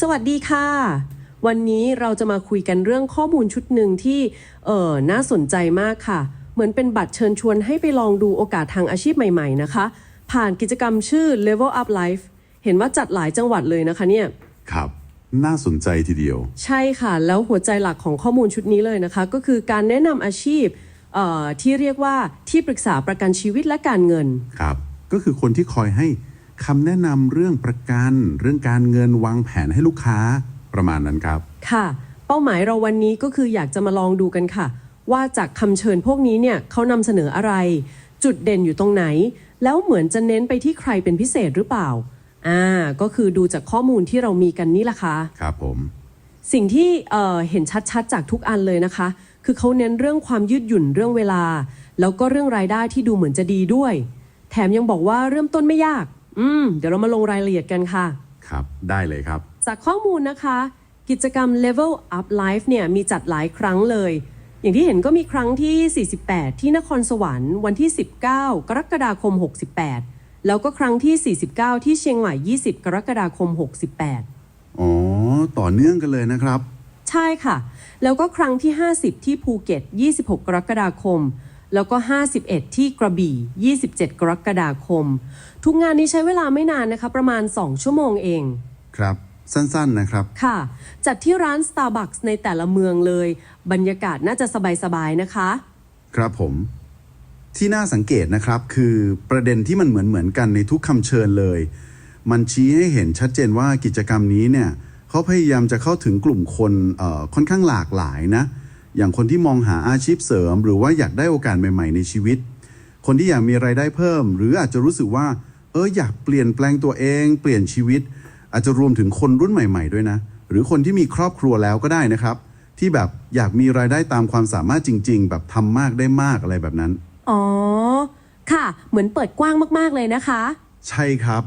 สวัสดีค่ะ วันนี้เราจะมาคุยกันเรื่องข้อมูลชุดหนึ่งที่เออน่าสนใจมากค่ะ เหมือนเป็นบัตรเชิญชวนให้ไปลองดูโอกาสทางอาชีพใหม่ๆนะคะ ผ่านกิจกรรมชื่อ Level Up Life เห็นว่าจัดหลายจังหวัดเลยนะคะเนี่ย ครับ น่าสนใจทีเดียว ใช่ค่ะ แล้วหัวใจหลักของข้อมูลชุดนี้เลยนะคะ ก็คือการแนะนำอาชีพเอ่อที่เรียกว่าที่ปรึกษาประกันชีวิตและการเงิน ครับ ก็คือคนที่คอยให้ คำแนะนำเรื่องประกันเรื่องการเงินวางแผนให้ลูกค้าประมาณนั้นครับ ค่ะ เป้าหมายเราวันนี้ก็คืออยากจะมาลองดูกันค่ะ ว่าจากคำเชิญพวกนี้เนี่ยเขานำเสนออะไร จุดเด่นอยู่ตรงไหน แล้วเหมือนจะเน้นไปที่ใครเป็นพิเศษหรือเปล่าอ่าก็คือดูจากข้อมูลที่เรามีกันนี่แหละค่ะครับผมสิ่งที่เอ่อเห็นชัดๆ จากทุกอันเลยนะคะ คือเขาเน้นเรื่องความยืดหยุ่นเรื่องเวลา แล้วก็เรื่องรายได้ที่ดูเหมือนจะดีด้วย แถมยังบอกว่าเริ่มต้นไม่ยาก อืม เดี๋ยวเรามาลงรายละเอียดกันค่ะ ครับ ได้เลยครับ จากข้อมูลนะคะ กิจกรรม Level Up Life เนี่ยมีจัดหลายครั้งเลย อย่างที่เห็นก็มีครั้งที่ 48 ที่นครสวรรค์วันที่ 19 กรกฎาคม 68 แล้วก็ครั้งที่ 49 ที่เชียงใหม่ 20 กรกฎาคม 68 อ๋อ ต่อเนื่องกันเลยนะครับ ใช่ค่ะ แล้วก็ครั้งที่ 50 ที่ภูเก็ต 26 กรกฎาคม แล้วก็ 51 ที่กระบี่ 27 กรกฎาคม ทุกงานนี้ใช้เวลาไม่นานนะคะ ประมาณ 2 ชั่วโมงเอง ครับ สั้นๆนะครับ ค่ะ จัดที่ร้าน Starbucks ในแต่ละเมืองเลย บรรยากาศน่าจะสบายๆนะคะ ครับผม ที่น่าสังเกตนะครับคือประเด็นที่มันเหมือนเหมือนๆกันในทุกคำเชิญเลย มันชี้ให้เห็นชัดเจนว่ากิจกรรมนี้เนี่ยเขาพยายามจะเข้าถึงกลุ่มคนเอ่อค่อนข้างหลากหลายนะ อย่างคนที่มองหาอาชีพเสริม หรือว่าอยากได้โอกาสใหม่ ๆ ในชีวิต คนที่อยากมีไรายได้เพิ่ม หรืออาจจะรู้สึกว่า เอออยากเปลี่ยนแปลงตัวเอง เปลี่ยนชีวิต อาจจะรวมถึงคนรุ่นใหม่ ๆ ด้วยนะ หรือคนที่มีครอบครัวแล้วก็ได้นะครับ ที่แบบอยากมีรายได้ตามความสามารถจริง ๆ แบบทำมากได้มากอะไรแบบนั้น อ๋อ ค่ะ เหมือนเปิดกว้างมากๆเลยนะคะ ใช่ครับ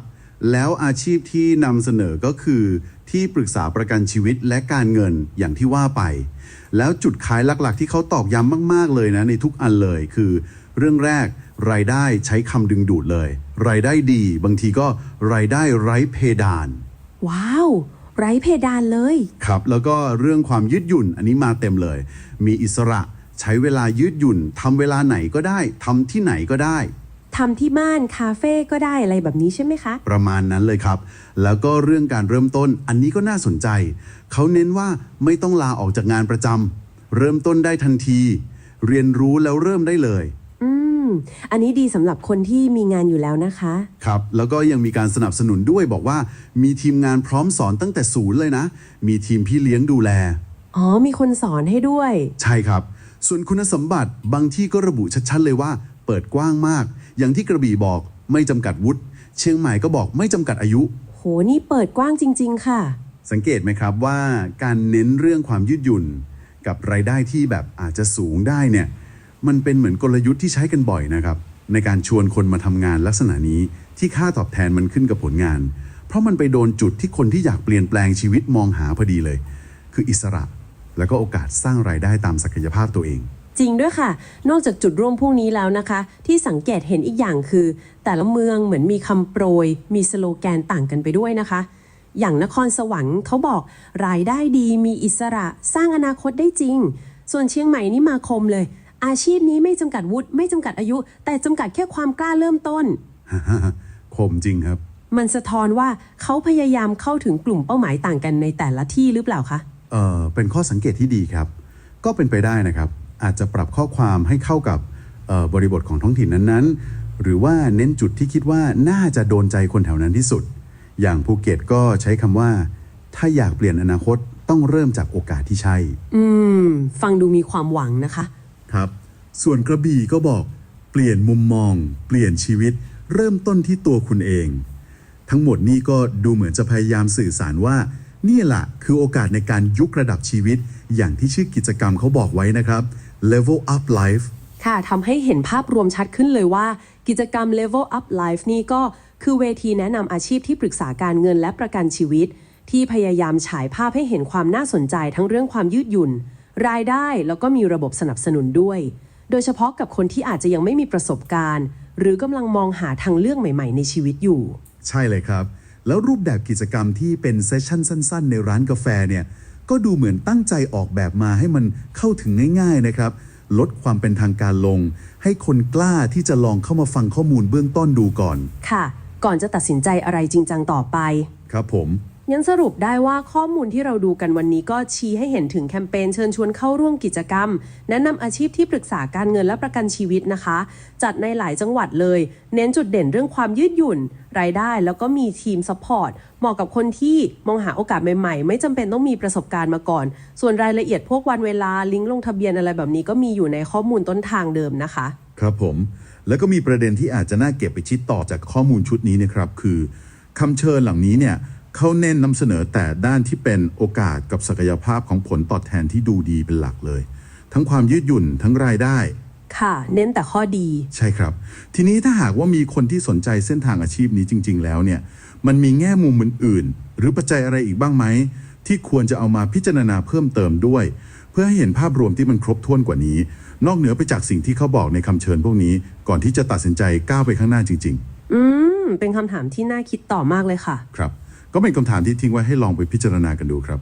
แล้วอาชีพที่นำเสนอก็คือ ที่ปรึกษาประกันชีวิตและการเงินอย่างที่ว่าไป แล้วจุดขายหลักๆ ที่เขาตอกย้ำมาก ๆ เลยนะในทุกอันเลยคือ เรื่องแรกรายได้ใช้คำดึงดูดเลย รายได้ดี บางทีก็รายได้ไร้เพดาน ว้าว ไร้เพดานเลย ครับ แล้วก็เรื่องความยืดหยุ่นอันนี้มาเต็มเลย มีอิสระใช้เวลายืดหยุ่นทำเวลาไหนก็ได้ทำที่ไหนก็ได้ ทำที่บ้านคาเฟ่ก็ได้อะไรแบบนี้ใช่ไหมคะ ประมาณนั้นเลยครับ แล้วก็เรื่องการเริ่มต้นอันนี้ก็น่าสนใจ เขาเน้นว่าไม่ต้องลาออกจากงานประจำเริ่มต้นได้ทันที เรียนรู้แล้วเริ่มได้เลย อืม อันนี้ดีสำหรับคนที่มีงานอยู่แล้วนะคะ ครับ แล้วก็ยังมีการสนับสนุนด้วยบอกว่า มีทีมงานพร้อมสอนตั้งแต่ศูนย์เลยนะ มีทีมพี่เลี้ยงดูแล อ๋อ มีคนสอนให้ด้วย ใช่ครับ ส่วนคุณสมบัติบางที่ก็ระบุชัดๆเลยว่าเปิดกว้างมาก อย่างที่กระบี่บอกไม่จำกัดวุฒิเชียงใหม่ก็บอกไม่จำกัดอายุ โหนี่เปิดกว้างจริง ๆ ค่ะ สังเกตไหมครับว่าการเน้นเรื่องความยืดหยุ่น กับรายได้ที่แบบอาจจะสูงได้เนี่ยมันเป็นเหมือนกลยุทธ์ที่ใช้กันบ่อยนะครับ ในการชวนคนมาทำงานลักษณะนี้ที่ค่าตอบแทนมันขึ้นกับผลงาน เพราะมันไปโดนจุดที่คนที่อยากเปลี่ยนแปลงชีวิตมองหาพอดีเลย คืออิสระ แล้วก็โอกาสสร้างรายได้ตามศักยภาพตัวเอง จริงด้วยค่ะ นอกจากจุดร่วมพวกนี้แล้วนะคะ ที่สังเกตเห็นอีกอย่างคือ แต่ละเมืองเหมือนมีคำโปรย มีสโลแกนต่างกันไปด้วยนะคะ อย่างนครสวรรค์เขาบอกรายได้ดีมีอิสระสร้างอนาคตได้จริง ส่วนเชียงใหม่นี่มาคมเลย อาชีพนี้ไม่จำกัดวุฒิไม่จำกัดอายุ แต่จำกัดแค่ความกล้าเริ่มต้น คมจริงครับ มันสะท้อนว่าเขาพยายามเข้าถึงกลุ่มเป้าหมายต่างกันในแต่ละที่หรือเปล่าคะ เอ่อเป็นข้อสังเกตที่ดีครับ ก็เป็นไปได้นะครับ อาจจะปรับข้อความให้เข้ากับเอ่อบริบทของท้องถิ่นนั้นๆ หรือว่าเน้นจุดที่คิดว่าน่าจะโดนใจคนแถวนั้นที่สุด อย่างภูเก็ตก็ใช้คำว่า ถ้าอยากเปลี่ยนอนาคตต้องเริ่มจากโอกาสที่ใช่ อืม ฟังดูมีความหวังนะคะ ครับ ส่วนกระบี่ก็บอก เปลี่ยนมุมมอง เปลี่ยนชีวิต เริ่มต้นที่ตัวคุณเอง ทั้งหมดนี้ก็ดูเหมือนจะพยายามสื่อสารว่า นี่แหละคือโอกาสในการยกระดับชีวิต อย่างที่ชื่อกิจกรรมเขาบอกไว้นะครับ level up life ค่ะทำให้เห็นภาพรวมชัดขึ้นเลยว่า กิจกรรม Level Up Life นี่ก็คือเวทีแนะนำอาชีพที่ปรึกษาการเงินและประกันชีวิต ที่พยายามฉายภาพให้เห็นความน่าสนใจทั้งเรื่องความยืดหยุ่น รายได้แล้วก็มีระบบสนับสนุนด้วย โดยเฉพาะกับคนที่อาจจะยังไม่มีประสบการณ์ หรือกำลังมองหาทางเลือกใหม่ ๆ ในชีวิตอยู่ ใช่เลยครับ แล้วรูปแบบกิจกรรมที่เป็นเซสชั่นสั้น ๆ ในร้านกาแฟเนี่ย ก็ดูเหมือนตั้งใจออกแบบมาให้มันเข้าถึงง่าย ๆนะครับ ลดความเป็นทางการลง ให้คนกล้าที่จะลองเข้ามาฟังข้อมูลเบื้องต้นดูก่อน ค่ะ ก่อนจะตัดสินใจอะไรจริงจังต่อไป ครับผม งั้นสรุปได้ว่าข้อมูลที่เราดูกันวันนี้ก็ชี้ให้เห็นถึงแคมเปญเชิญชวนเข้าร่วมกิจกรรม แนะนำอาชีพที่ปรึกษาการเงินและประกันชีวิตนะคะ จัดในหลายจังหวัดเลย เน้นจุดเด่นเรื่องความยืดหยุ่น รายได้แล้วก็มีทีมซัพพอร์ตเหมาะกับคนที่มองหาโอกาสใหม่ๆ ไม่จำเป็นต้องมีประสบการณ์มาก่อน ส่วนรายละเอียดพวกวันเวลาลิงก์ลงทะเบียนอะไรแบบนี้ก็มีอยู่ในข้อมูลต้นทางเดิมนะคะ ครับผม แล้วก็มีประเด็นที่อาจจะน่าเก็บไปคิดต่อจากข้อมูลชุดนี้นะครับคือคำเชิญเหล่านี้เนี่ย เขาเน้นนำเสนอแต่ด้านที่เป็นโอกาสกับศักยภาพของผลตอบแทนที่ดูดีเป็นหลักเลย ทั้งความยืดหยุ่นทั้งรายได้ ค่ะ เน้นแต่ข้อดี ใช่ครับ ทีนี้ถ้าหากว่ามีคนที่สนใจเส้นทางอาชีพนี้จริง ๆ แล้วเนี่ย มันมีแง่มุมอื่นๆ หรือปัจจัยอะไรอีกบ้างไหม ที่ควรจะเอามาพิจารณาเพิ่มเติมด้วย เพื่อให้เห็นภาพรวมที่มันครบถ้วนกว่านี้ นอกเหนือไปจากสิ่งที่เขาบอกในคำเชิญพวกนี้ ก่อนที่จะตัดสินใจก้าวไปข้างหน้าจริงอืม เป็นคำถามที่น่าคิดต่อมากเลยค่ะๆครับ ก็เป็นคำถามที่ทิ้งไว้ให้ลองไปพิจารณากันดูครับ